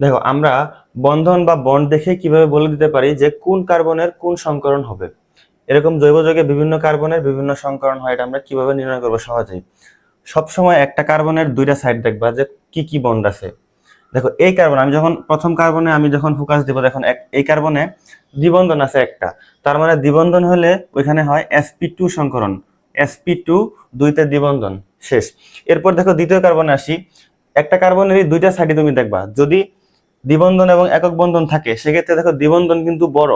দেখো, আমরা বন্ধন বা বন্ড দেখে কীভাবে বলে দিতে পারি যে কোন কার্বনের কোন সংকরণ হবে। এরকম জৈব যৌগে বিভিন্ন কার্বনের বিভিন্ন সংকরণ হয়, এটা আমরা কীভাবে নির্ণয় করব সহজেই। সবসময় একটা কার্বনের দুইটা সাইড দেখবা যে কি কি বন্ড আছে। দেখো, এই কার্বন, আমি যখন প্রথম কার্বনে আমি যখন ফোকাস দিব, দেখুন এই কার্বনে দ্বিবন্ধন আছে একটা। তার মানে দ্বিবন্ধন হলে ওইখানে হয় sp2 টু সংকরণ। sp2 টু দুইতে দ্বিবন্ধন, শেষ। এরপর দেখো, দ্বিতীয় কার্বনে আসি। একটা কার্বনেরই দুইটা সাইডে তুমি দেখবা। যদি দ্বিবন্ধন এবং একক বন্ধন থাকে, সেক্ষেত্রে দেখো দ্বিবন্ধন কিন্তু বড়।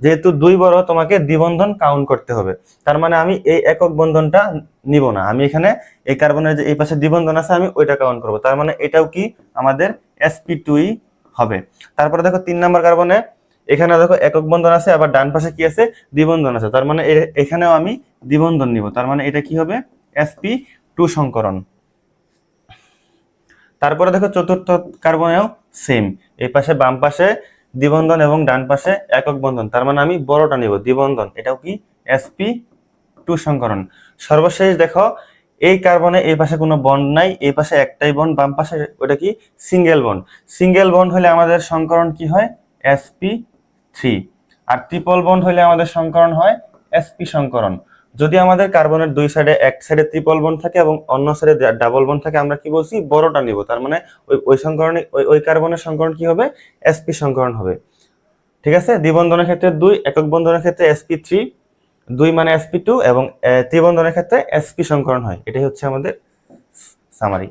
যেহেতু দুই বড়, তোমাকে দ্বিবন্ধন কাউন্ট করতে হবে। তার মানে আমি এই একক বন্ধনটা নিব না। আমি এখানে এই কার্বনের যে এই পাশে দ্বিবন্ধন আছে, আমি ওইটা কাউন্ট করব। তার মানে এটাও কি? আমাদের sp2 টুই হবে। তারপরে দেখো তিন নম্বর কার্বনে, এখানে দেখো একক বন্ধন আছে, আবার ডান পাশে কি আছে? দ্বিবন্ধন আছে। তার মানে এখানেও আমি দ্বিবন্ধন নিব। তার মানে এটা কি হবে? sp টু সংকরণ। তারপরে দেখো চতুর্থ কার্বনেও সেম এই পাশে বাম পাশে দ্বিবন্ধন এবং ডান পাশে একক বন্ধন। তার মানে আমি বড়টা নিব, দ্বিবন্ধন। এটাও কি? Sp টু সংকরণ। সর্বশেষ দেখো, এই কার্বনে এই পাশে কোনো বন্ড নাই, এই পাশে একটাই বন্ড, বাম পাশে ওটা কি? Single bond. সিঙ্গেল বন্ড হলে আমাদের সংকরণ কি হয়? Sp থ্রি আর ট্রিপল বন্ড হলে আমাদের সংকরণ হয় sp সংকরণ। যদি আমাদের কার্বনের দুই সাইডে এক সাইডে ত্রিপল বন থাকে এবং অন্য সাইডে ডাবল বন থাকে, আমরা কি বলছি? বড়টা নিব। তার মানে ওই ওই সংকরণে, ওই ওই কার্বনের সংকরণ কি হবে? এসপি সংকরণ হবে। ঠিক আছে? দ্বিবন্ধনের ক্ষেত্রে দুই, একক বন্ধনের ক্ষেত্রে এসপি থ্রি দুই মানে এসপি টু এবং ত্রিবন্ধনের ক্ষেত্রে এসপি সংকরণ হয়। এটাই হচ্ছে আমাদের সামারি